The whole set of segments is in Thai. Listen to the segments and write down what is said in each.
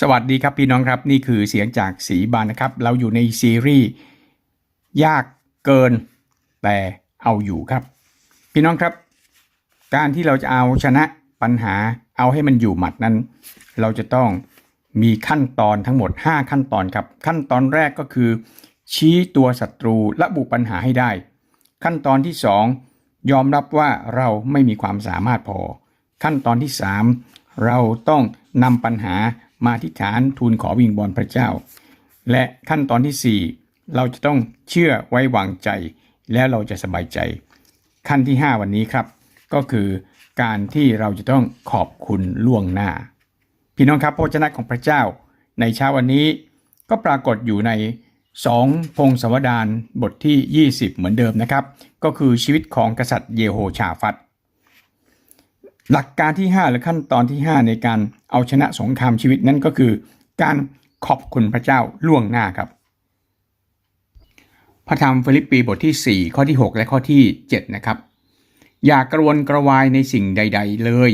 สวัสดีครับพี่น้องครับนี่คือเสียงจากสีบานนะครับ เราอยู่ในซีรีส์ยากเกินแต่เอาอยู่ครับ พี่น้องครับ การที่เราจะเอาชนะปัญหาเอาให้มันอยู่หมัดนั้น เราจะต้องมีขั้นตอนทั้งหมด 5 ขั้นตอนครับ ขั้นตอนแรกก็คือ ชี้ตัวศัตรูระบุปัญหาให้ได้ ขั้นตอนที่ 2 ยอมรับว่าเราไม่มีความสามารถพอ ขั้นตอนที่ 3 เราต้องนำปัญหา มาที่ฐานทูลขอวิงบอลพระเจ้า และขั้นตอนที่ 4 เราจะต้องเชื่อไว้วางใจ แล้วเราจะสบายใจ ขั้นที่ 5 วันนี้ครับ ก็คือการที่เราจะต้องขอบคุณล่วงหน้า พี่น้องครับพระวจนะของพระเจ้า ในเช้าวันนี้ก็ปรากฏอยู่ใน2พงศวดารบทที่ 20 เหมือนเดิมนะครับ ก็คือชีวิตของกษัตริย์เยโฮชาฟัต หลักการที่ 5 หรือขั้นตอนที่ 5 ในการเอาชนะสงครามชีวิตนั้นก็คือ การขอบคุณพระเจ้าล่วงหน้าครับ พระธรรมฟิลิปปีบทที่ 4 ข้อที่ 6 และข้อที่ 7 นะครับ อย่ากระวนกระวายในสิ่งใด ๆ เลย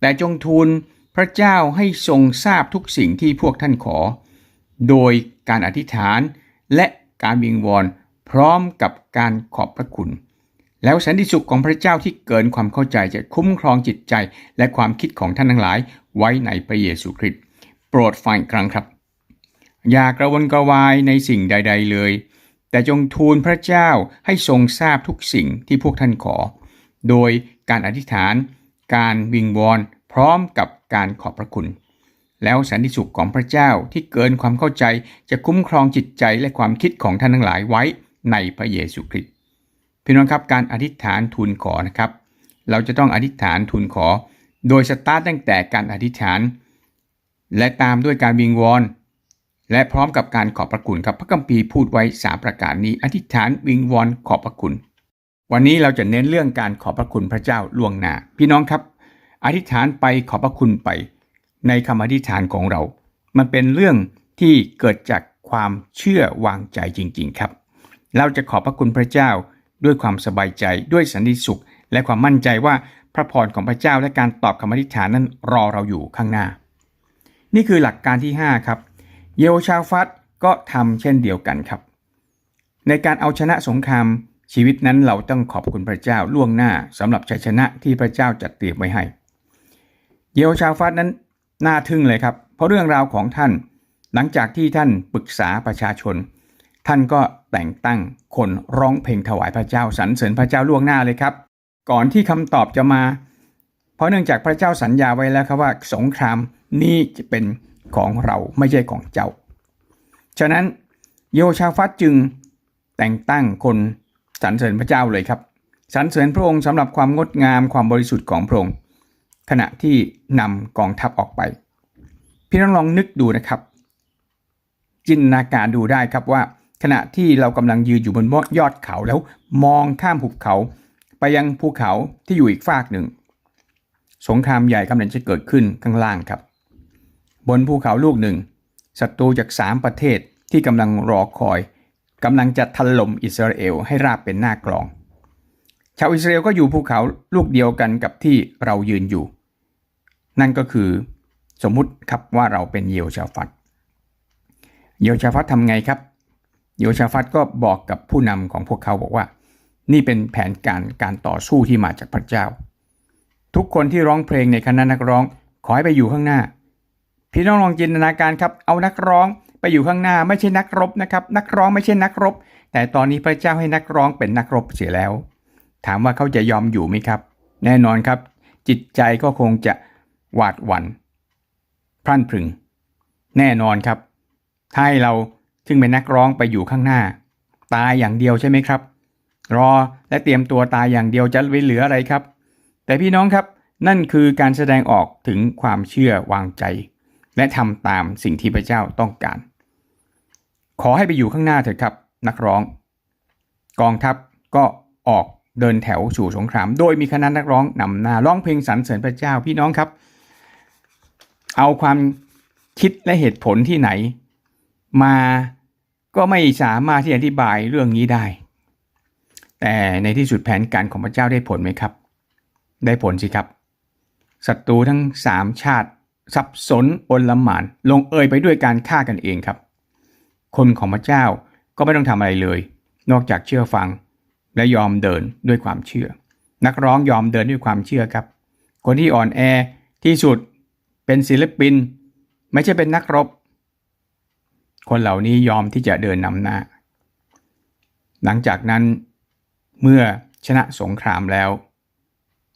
แต่จงทูลพระเจ้าให้ทรงทราบทุกสิ่งที่พวกท่านขอ โดยการอธิษฐานและการวิงวอนพร้อมกับการขอบพระคุณ แล้วสันติสุขของพระเจ้าที่เกินความเข้าใจจะคุ้มครองจิตใจและความคิดของท่านทั้งหลายไว้ในพระเยซูคริสต์โปรดฟังอีกครั้งครับ อย่ากระวนกระวายในสิ่งใด ๆ เลย แต่จงทูลพระเจ้าให้ทรงทราบทุกสิ่งที่พวกท่านขอ โดยการอธิษฐาน การวิงวอนพร้อมกับการขอบพระคุณ แล้วสันติสุขของพระเจ้าที่เกินความเข้าใจจะคุ้มครองจิตใจและความคิดของท่านทั้งหลายไว้ในพระเยซูคริสต์ พี่น้องครับการอธิษฐานทูลขอนะครับ เราจะต้องอธิษฐานทูลขอ โดยสตาร์ทตั้งแต่การอธิษฐาน และตามด้วยการวิงวอนและพร้อมกับการขอบพระคุณครับพระคัมภีร์พูดไว้ 3 ประการนี้ อธิษฐานวิงวอนขอบพระคุณ วันนี้เราจะเน้นเรื่องการขอบพระคุณพระเจ้าล่วงหน้าพี่น้องครับ อธิษฐานไปขอบพระคุณไป ในคำอธิษฐานของเรา มันเป็นเรื่องที่เกิดจากความเชื่อวางใจจริง ๆ ครับ เราจะขอบพระคุณพระเจ้า ด้วยความสบายใจด้วยสันติสุข และความมั่นใจว่าพระพรของพระเจ้าและการตอบคำอธิษฐานนั้นรอเราอยู่ข้างหน้า นี่คือหลักการที่ 5 ครับ เยโฮชาฟัตก็ทำเช่นเดียวกันครับ ในการเอาชนะสงครามชีวิตนั้นเราต้องขอบคุณพระเจ้าล่วงหน้าสำหรับชัยชนะที่พระเจ้าจัดเตรียมไว้ให้ เยโฮชาฟัตนั้นน่าทึ่งเลยครับ เพราะเรื่องราวของท่าน หลังจากที่ท่านปรึกษาประชาชน ท่านก็ แต่งตั้งคนร้องเพลงถวายพระเจ้าสรรเสริญพระเจ้าล่วงหน้าเลยครับ ก่อนที่คำตอบจะมา เพราะเนื่องจากพระเจ้าสัญญาไว้แล้วครับว่าสงครามนี้จะเป็นของเราไม่ใช่ของเจ้า ฉะนั้นโยชาฟัตจึงแต่งตั้งคนสรรเสริญพระเจ้าเลยครับสรรเสริญพระองค์สำหรับความงดงามความบริสุทธิ์ของพระองค์ขณะที่นำกองทัพออกไป พี่น้องลองนึกดูนะครับ จินตนาการดูได้ครับว่า ขณะที่เรากำลังยืนอยู่บนยอดเขาแล้วมองข้ามภูเขา ไปยังภูเขาที่อยู่อีกฝากหนึ่ง สงครามใหญ่กำลังจะเกิดขึ้นข้างล่างครับ บนภูเขาลูกหนึ่งศัตรูจากสามประเทศที่กำลังรอคอยกำลังจะถล่มอิสราเอลให้ราบเป็นหน้ากลอง ชาวอิสราเอลก็อยู่ภูเขาลูกเดียวกันกับที่เรายืนอยู่ นั่นก็คือสมมุติครับว่าเราเป็นเยโฮชาฟัตเยโฮชาฟัตทำไงครับ เยชาฟัตก็บอกกับผู้นำของพวกเขาบอกว่า นี่เป็นแผนการการต่อสู้ที่มาจากพระเจ้า ทุกคนที่ร้องเพลงในคณะนักร้องขอให้ไปอยู่ข้างหน้า พี่น้องลองจินตนาการครับ เอานักร้องไปอยู่ข้างหน้าไม่ใช่นักรบนะครับ นักร้องไม่ใช่นักรบ แต่ตอนนี้พระเจ้าให้นักร้องเป็นนักรบเสียแล้ว ถามว่าเขาจะยอมอยู่ไหมครับ แน่นอนครับ จิตใจก็คงจะหวาดหวัน่นพรั่นพรึง แน่นอนครับ ถ้าให้เรา ซึ่งเป็นนักร้องไปอยู่ข้างหน้า ตายอย่างเดียวใช่ไหมครับ รอและเตรียมตัวตายอย่างเดียวจะไปเหลืออะไรครับ แต่พี่น้องครับนั่นคือการแสดงออกถึงความเชื่อวางใจ และทำตามสิ่งที่พระเจ้าต้องการ ขอให้ไปอยู่ข้างหน้าเถิดครับ นักร้อง กองทัพก็ออกเดินแถวสู่สงคราม โดยมีคณะนักร้องนำหน้าร้องเพลงสรรเสริญพระเจ้าพี่น้องครับ เอาความคิดและเหตุผลที่ไหน มา ก็ไม่สามารถที่จะอธิบายเรื่องนี้ได้ แต่ในที่สุดแผนการของพระเจ้าได้ผลไหมครับ ได้ผลสิครับศัตรูทั้งสามชาติสับสนโอนละหมาน ลงเอยไปด้วยการฆ่ากันเองครับ คนของพระเจ้าก็ไม่ต้องทำอะไรเลย นอกจากเชื่อฟังและยอมเดินด้วยความเชื่อ นักร้องยอมเดินด้วยความเชื่อครับ คนที่อ่อนแอที่สุดเป็นศิลปิน ไม่ใช่เป็นนักรบ คนเหล่านี้ยอมที่จะเดินนำหน้า หลังจากนั้นเมื่อชนะสงครามแล้ว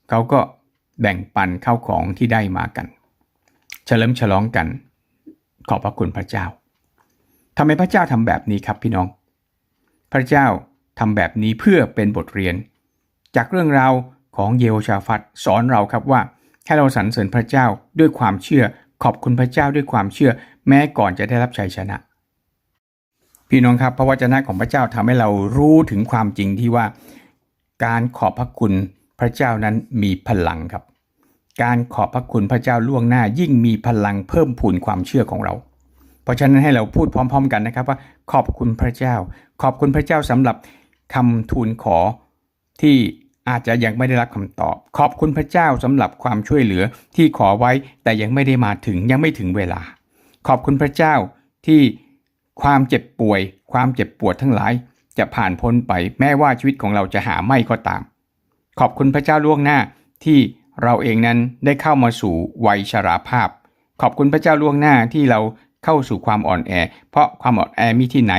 เขาก็แบ่งปันเข้าของที่ได้มากัน เฉลิมฉลองกัน ขอบพระคุณพระเจ้าทำไมพระเจ้าทำแบบนี้ครับพี่น้อง พระเจ้าทำแบบนี้เพื่อเป็นบทเรียน จากเรื่องราวของเยโฮชาฟัตสอนเราครับว่าให้เราสรรเสริญพระเจ้าด้วยความเชื่อ ขอบคุณพระเจ้าด้วยความเชื่อ แม้ก่อนจะได้รับชัยชนะ พี่น้องครับพระวจนะของพระเจ้าทำให้เรารู้ถึงความจริงที่ว่า การขอบพระคุณพระเจ้านั้นมีพลังครับ การขอบพระคุณพระเจ้าล่วงหน้ายิ่งมีพลังเพิ่มพูนความเชื่อของเรา เพราะฉะนั้นให้เราพูดพร้อม ๆ กันนะครับว่าขอบคุณพระเจ้า ขอบคุณพระเจ้าสำหรับคำทูลขอที่อาจจะยังไม่ได้รับคำตอบ ขอบคุณพระเจ้าสำหรับความช่วยเหลือที่ขอไว้แต่ยังไม่ได้มาถึงยังไม่ถึงเวลา ขอบคุณพระเจ้าที่ ความเจ็บป่วย ความเจ็บปวดทั้งหลาย จะผ่านพ้นไปแม้ว่าชีวิตของเราจะหาไม่ก็ตาม ขอบคุณพระเจ้าล่วงหน้าที่เราเองนั้นได้เข้ามาสู่วัยชราภาพ ขอบคุณพระเจ้าล่วงหน้าที่เราเข้าสู่ความอ่อนแอ เพราะความอ่อนแอมีที่ไหน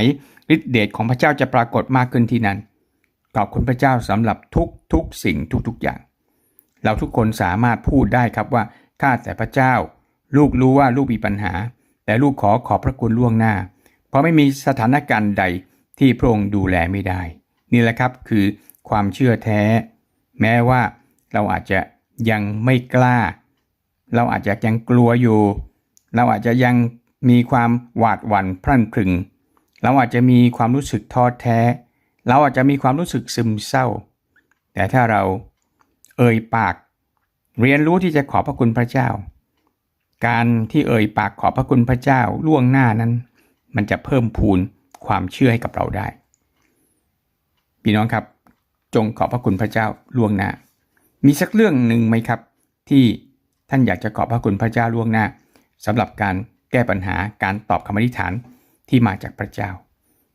ฤทธิเดชของพระเจ้าจะปรากฏมากขึ้นที่นั้น ขอบคุณพระเจ้าสำหรับทุกทุกสิ่งทุกๆอย่าง เราทุกคนสามารถพูดได้ครับว่าข้าแต่พระเจ้า ลูกรู้ว่าลูกมีปัญหา แต่ลูกขอขอบพระคุณล่วงหน้า เพราะไม่มีสถานการณ์ใดที่พระองค์ดูแลไม่ได้ นี่แหละครับคือความเชื่อแท้ แม้ว่าเราอาจจะยังไม่กล้า เราอาจจะยังกลัวอยู่ เราอาจจะยังมีความหวาดหวั่นพรั่นพรึง เราอาจจะมีความรู้สึกท้อแท้ เราอาจจะมีความรู้สึกซึมเศร้า แต่ถ้าเราเอ่ยปาก เรียนรู้ที่จะขอบพระคุณพระเจ้า การที่เอ่ยปากขอบพระคุณพระเจ้าล่วงหน้านั้น มันจะเพิ่มพูนความเชื่อให้กับเราได้ พี่น้องครับ จงขอบพระคุณพระเจ้าล่วงหน้า มีสักเรื่องหนึ่งไหมครับ ที่ท่านอยากจะขอบพระคุณพระเจ้าล่วงหน้าสำหรับการแก้ปัญหาการตอบคำอธิษฐานที่มาจากพระเจ้า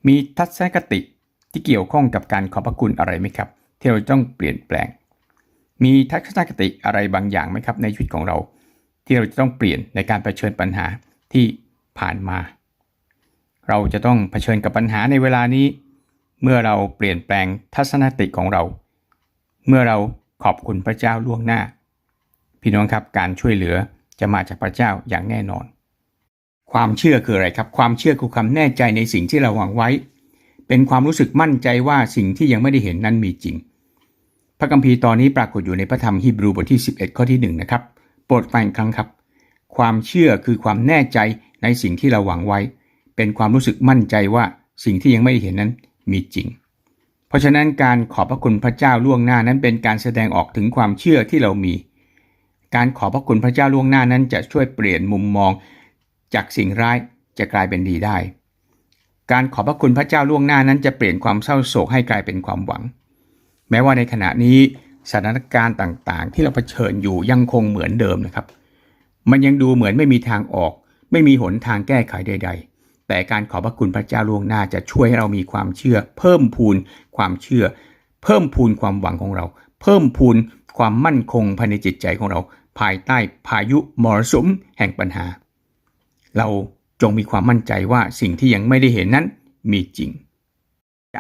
มีทัศนคติที่เกี่ยวข้องกับการขอบพระคุณอะไรไหมครับที่เราต้องเปลี่ยนแปลง มีทัศนคติอะไรบางอย่างไหมครับในชีวิตของเรา ที่เราจะต้องเปลี่ยนในการเผชิญปัญหาที่ผ่านมา เราจะต้องเผชิญกับปัญหาในเวลานี้ เมื่อเราเปลี่ยนแปลงทัศนคติของเรา เมื่อเราขอบคุณพระเจ้าล่วงหน้า พี่น้องครับการช่วยเหลือจะมาจากพระเจ้าอย่างแน่นอน ความเชื่อคืออะไรครับ ความเชื่อคือความแน่ใจในสิ่งที่เราหวังไว้ เป็นความรู้สึกมั่นใจว่าสิ่งที่ยังไม่ได้เห็นนั้นมีจริง พระคัมภีร์ตอนนี้ปรากฏอยู่ในพระธรรมฮีบรูบทที่ 11 ข้อที่1นะครับโปรดฟังครั้งครับ ความเชื่อคือความแน่ใจในสิ่งที่เราหวังไว้ เป็นความรู้สึกมั่นใจว่าสิ่งที่ยังไม่เห็นนั้นมีจริง เพราะฉะนั้นการขอบพระคุณพระเจ้าล่วงหน้านั้นเป็นการแสดงออกถึงความเชื่อที่เรามี การขอบพระคุณพระเจ้าล่วงหน้านั้นจะช่วยเปลี่ยนมุมมอง จากสิ่งร้ายจะกลายเป็นดีได้ การขอบพระคุณพระเจ้าล่วงหน้านั้นจะเปลี่ยนความเศร้าโศกให้กลายเป็นความหวัง แม้ว่าในขณะนี้สถานการณ์ต่างๆ ที่เราเผชิญอยู่ยังคงเหมือนเดิมนะครับ มันยังดูเหมือนไม่มีทางออก ไม่มีหนทางแก้ไขใด ๆ แต่การขอบพระคุณพระเจ้าล่วงหน้าจะช่วยให้เรามีความเชื่อ เพิ่มพูนความเชื่อ เพิ่มพูนความหวังของเรา เพิ่มพูนความมั่นคงภายในจิตใจของเรา ภายใต้พายุมรสุมแห่งปัญหา เราจงมีความมั่นใจว่าสิ่งที่ยังไม่ได้เห็นนั้นมีจริง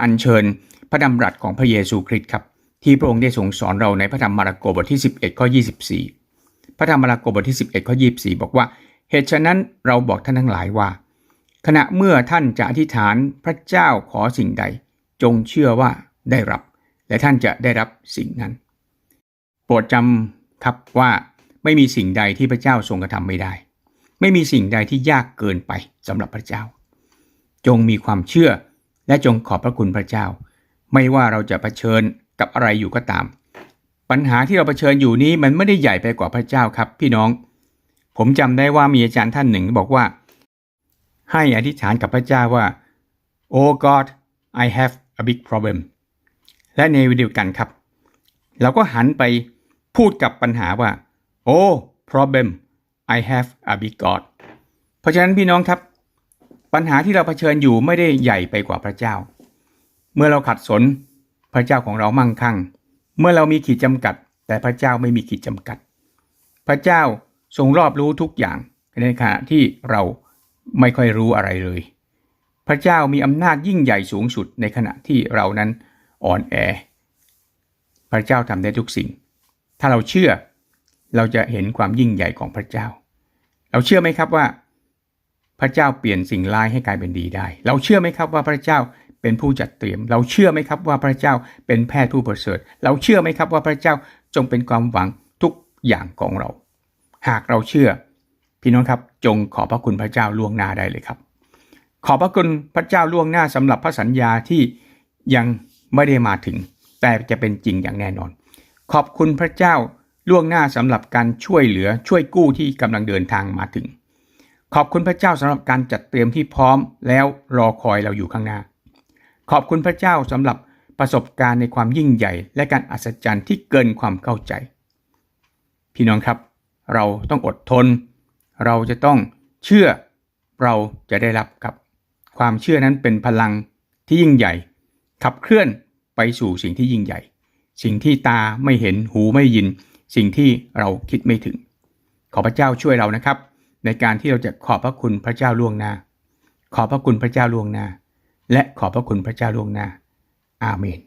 อัญเชิญพระดำรัสของพระเยซูคริสต์ครับ ที่พระองค์ได้ทรงสอนเราในพระธรรมมาระโกบทที่ 11ข้อ24 พระธรรมมาระโกบทที่ 11ข้อ24 บอกว่า เหตุฉะนั้นเราบอกท่านทั้งหลายว่า ขณะเมื่อท่านจะอธิษฐานพระเจ้าขอสิ่งใด จงเชื่อว่าได้รับ และท่านจะได้รับสิ่งนั้น โปรดจำครับว่าไม่มีสิ่งใดที่พระเจ้าทรงกระทำไม่ได้ ไม่มีสิ่งใดที่ยากเกินไปสำหรับพระเจ้า จงมีความเชื่อและจงขอบพระคุณพระเจ้า ไม่ว่าเราจะเผชิญกับอะไรอยู่ก็ตาม ปัญหาที่เราเผชิญอยู่นี้มันไม่ได้ใหญ่ไปกว่าพระเจ้าครับ พี่น้อง ผมจำได้ว่ามีอาจารย์ท่านหนึ่งบอกว่า ให้อธิษฐานกับพระเจ้าว่า Oh God I have a big problem และในวิดีโอกันครับ เราก็หันไปพูดกับปัญหาว่า Oh problem I have a big God เพราะฉะนั้นพี่น้องครับ ปัญหาที่เราเผชิญอยู่ไม่ได้ใหญ่ไปกว่าพระเจ้า เมื่อเราขัดสนพระเจ้าของเรามั่งคั่ง เมื่อเรามีขีดจำกัด แต่พระเจ้าไม่มีขีดจำกัด พระเจ้าทรงรอบรู้ทุกอย่างในขณะที่เรา ไม่ค่อยรู้อะไรเลย พระเจ้ามีอำนาจยิ่งใหญ่สูงสุดในขณะที่เรานั้นอ่อนแอ พระเจ้าทำได้ทุกสิ่ง ถ้าเราเชื่อเราจะเห็นความยิ่งใหญ่ของพระเจ้า เราเชื่อไหมครับว่า พระเจ้าเปลี่ยนสิ่งร้ายให้กลายเป็นดีได้ เราเชื่อไหมครับว่าพระเจ้าเป็นผู้จัดเตรียม เราเชื่อไหมครับว่าพระเจ้าเป็นแพทย์ผู้ประเสริฐ เราเชื่อไหมครับว่าพระเจ้าจงเป็นความหวังทุกอย่างของเรา หากเราเชื่อ พี่น้องครับจงขอพระคุณพระเจ้าล่วงหน้าได้เลยครับ ขอพระคุณพระเจ้าล่วงหน้าสำหรับพระสัญญาที่ยังไม่ได้มาถึง แต่จะเป็นจริงอย่างแน่นอน ขอบคุณพระเจ้าล่วงหน้าสำหรับการช่วยเหลือช่วยกู้ที่กำลังเดินทางมาถึง ขอบคุณพระเจ้าสำหรับการจัดเตรียมที่พร้อมแล้วรอคอยเราอยู่ข้างหน้า ขอบคุณพระเจ้าสำหรับประสบการณ์ในความยิ่งใหญ่ และการอัศจรรย์ที่เกินความเข้าใจ พี่น้องครับ เราต้องอดทน เราจะต้องเชื่อเราจะได้รับครับ ความเชื่อนั้นเป็นพลังที่ยิ่งใหญ่ ขับเคลื่อนไปสู่สิ่งที่ยิ่งใหญ่ สิ่งที่ตาไม่เห็นหูไม่ยิน สิ่งที่เราคิดไม่ถึง ขอพระเจ้าช่วยเรานะครับ ในการที่เราจะขอบพระคุณพระเจ้าล่วงหน้า ขอบพระคุณพระเจ้าล่วงหน้า และขอบพระคุณพระเจ้าล่วงหน้า อาเมน